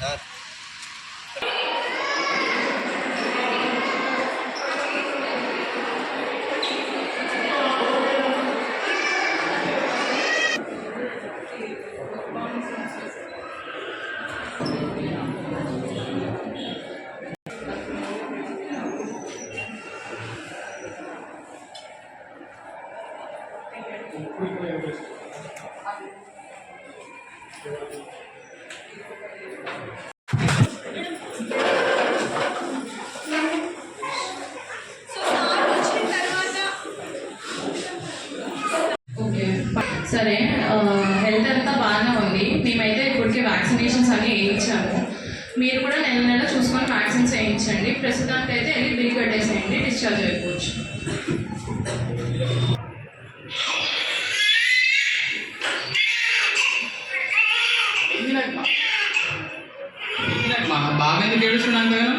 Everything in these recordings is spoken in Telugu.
Yan. Thank you. సరే హెల్త్ అంతా బాగానే ఉంది. మేమైతే ఇప్పటికే వ్యాక్సినేషన్స్ అన్నీ వేయించాము. మీరు కూడా నెల నెల చూసుకొని వ్యాక్సిన్స్ వేయించండి. ప్రస్తుతానికి అయితే వెళ్ళి బిల్ కట్టేసేయండి డిశ్చార్జ్ అయిపోవచ్చు. బాగా ఎందుకు ఏడుస్తున్నాను కదా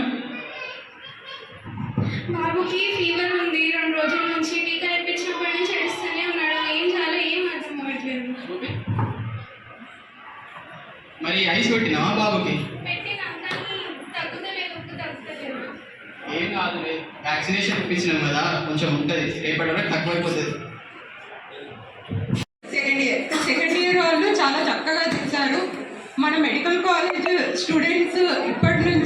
బాబుకి ఫీవర్ ఉంది రెండు రోజుల నుంచి టీకా ఇప్పించినప్పటి నుంచి ఏడుస్తూనే ఉన్నాడు. ఏం చేయాలో ఏం అర్థం అవ్వట్లేదు మరి ఐస్ పెట్టినావా బాబుకి? ఏం కాదులే. వ్యాక్సినేషన్ ఇప్పించినాం కదా కొంచెం ఉంటుంది. రేపటి వరకు తక్కువైపోతుంది. సెకండ్ ఇయర్ సెకండ్ ఇయర్ వాళ్ళు చాలా చక్కగా చేశారు. మన మెడికల్ కాలేజ్ స్టూడెంట్స్ ఇప్పటి నుంచి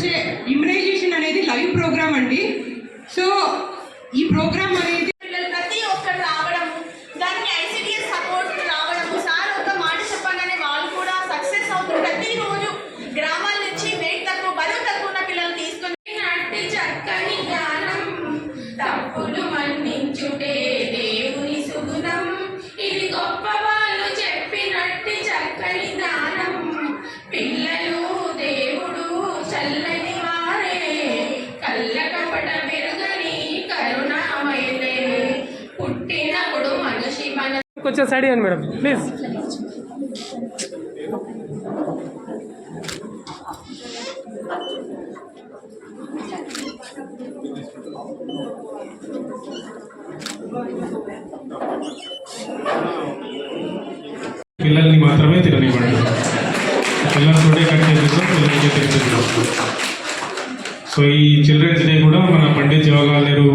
కొంచెం సైడ్ ఇవ్వండి మేడం ప్లీజ్. పిల్లల్ని మాత్రమే తిననివ్వండి. పిల్లలతోటే కట్ చేసేస్తాం పిల్లలకి తినిపిస్తాం సో ఈ చిల్డ్రన్స్ డే కూడా మన పండిత్ జవహర్లాల్ నెహ్రూ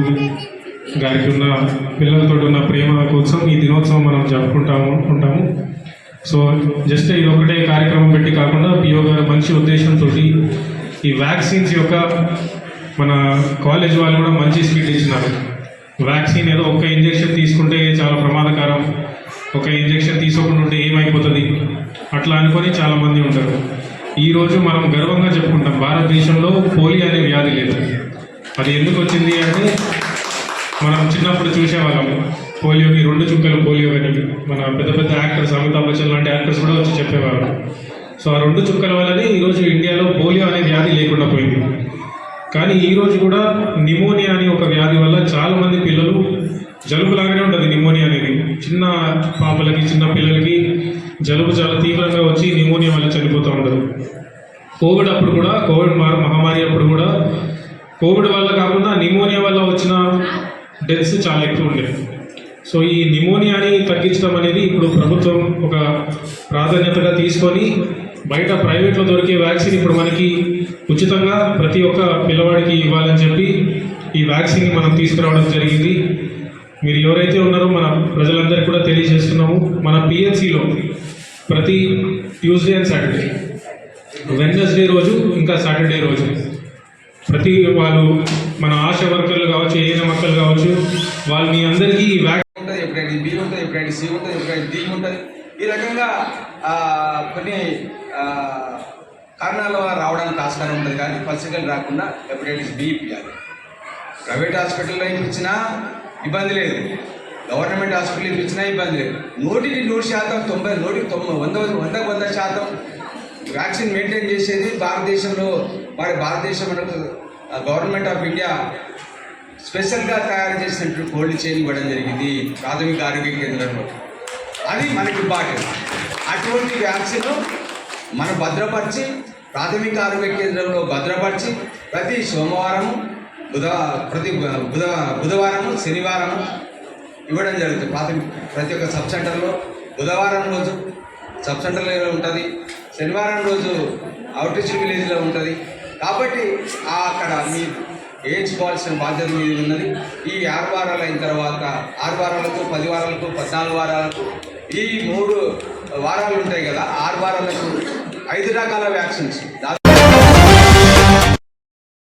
గారికి ఉన్న పిల్లలతో ఉన్న ప్రేమ కోసం ఈ దినోత్సవం మనం జరుపుకుంటాము ఉంటాము. సో జస్ట్ ఇది ఒకటే కార్యక్రమం పెట్టి కాకుండా పిఓ గారు మంచి ఉద్దేశంతో ఈ వ్యాక్సిన్స్ యొక్క మన కాలేజ్ వాళ్ళు కూడా మంచి స్పీడ్ ఇచ్చినారు. వ్యాక్సిన్ ఏదో ఒక ఇంజెక్షన్ తీసుకుంటే చాలా ప్రమాదకరం. ఒక ఇంజెక్షన్ తీసుకోకుండా ఉంటే ఏమైపోతుంది? అట్లా అనుకొని చాలామంది ఉంటారు. ఈరోజు మనం గర్వంగా చెప్పుకుంటాం భారతదేశంలో పోలియో అనే వ్యాధి లేదు. అది ఎందుకు వచ్చింది అంటే మనం చిన్నప్పుడు చూసేవాళ్ళం పోలియోకి రెండు చుక్కలు పోలియో అని మన పెద్ద పెద్ద యాక్టర్స్ అమితాబ్ బచ్చన్ లాంటి యాక్టర్స్ కూడా వచ్చి చెప్పేవారు. సో ఆ రెండు చుక్కల వల్లనే ఈరోజు ఇండియాలో పోలియో అనే వ్యాధి లేకుండా పోయింది. కానీ ఈరోజు కూడా నిమోనియా అనే ఒక వ్యాధి వల్ల చాలా మంది పిల్లలు జలుబు లాగానే ఉంటుంది నిమోనియా అనేది. చిన్న పాపలకి చిన్న పిల్లలకి జలుబు చాలా తీవ్రంగా వచ్చి నిమోనియా వల్ల చనిపోతూ ఉంటారు కోవిడ్ అప్పుడు కూడా కోవిడ్ మహమ్మారి అప్పుడు కూడా కోవిడ్ వల్ల కాకుండా నిమోనియా వల్ల డెత్స్ చాలా ఎక్కువ ఉండేవి సో ఈ నిమోనియాని తగ్గించడం అనేది ఇప్పుడు ప్రభుత్వం ఒక ప్రాధాన్యతగా తీసుకొని బయట ప్రైవేట్లో దొరికే వ్యాక్సిన్ ఇప్పుడు మనకి ఉచితంగా ప్రతి ఒక్క పిల్లవాడికి ఇవ్వాలని చెప్పి ఈ వ్యాక్సిన్ మనం తీసుకురావడం జరిగింది. మీరు ఎవరైతే ఉన్నారో మన ప్రజలందరికీ కూడా తెలియజేస్తున్నాము. మన పిహెచ్సిలో ప్రతి ట్యూస్డే అండ్ సాటర్డే. వెన్నెస్డే రోజు ఇంకా సాటర్డే రోజు. ప్రతి వాళ్ళు మన ఆశ వర్కర్లు కావచ్చు ఏ మక్కలు కావచ్చు వాళ్ళు మీ అందరికీ ఈ వ్యాక్సిన్ ఉంటుంది ఎప్పుడైతే బి ఉంటుంది ఎప్పుడైతే సి ఉంటుంది ఎప్పుడైతే డి ఉంటుంది. ఈ రకంగా కొన్ని కారణాల రావడానికి ఆస్కారం ఉంటుంది కానీ పల్సికల్ రాకుండా హెపటైటిస్ బి ఇప్పించాలి ప్రైవేట్ హాస్పిటల్లో ఇప్పించినా ఇబ్బంది లేదు. గవర్నమెంట్ హాస్పిటల్ ఇప్పించినా ఇబ్బంది లేదు. నూటికి నూరు శాతం తొంభై నూటికి తొంభై వంద వందకు వంద శాతం వ్యాక్సిన్ మెయింటైన్ చేసేది భారతదేశంలో మరి భారతదేశం మనకు గవర్నమెంట్ ఆఫ్ ఇండియా స్పెషల్గా తయారు చేసినట్టు కోల్డ్ చైన్ ఇవ్వడం జరిగింది ప్రాథమిక ఆరోగ్య కేంద్రంలో అది మనకి ఇంపార్టెంట్. అటువంటి వ్యాక్సిన్ మనం భద్రపరిచి ప్రాథమిక ఆరోగ్య కేంద్రంలో భద్రపరిచి ప్రతి సోమవారము బుధ ప్రతి బుధ బుధవారము శనివారము ఇవ్వడం జరుగుతుంది. ప్రాథమిక ప్రతి ఒక్క సబ్ సెంటర్లో బుధవారం రోజు సబ్ సెంటర్లో ఉంటుంది శనివారం రోజు అవుట్రీచ్ విలేజ్లో ఉంటుంది. కాబట్టి అక్కడ మీ వేయించుకోవాల్సిన బాధ్యత మీద ఉన్నది. ఈ ఆరు వారాలు అయిన తర్వాత ఆరు వారాలకు పది వారాలకు పద్నాలుగు వారాలకు ఈ మూడు వారాలు ఉంటాయి కదా ఆరు వారాలకు ఐదు రకాల వ్యాక్సిన్స్ దాదాపు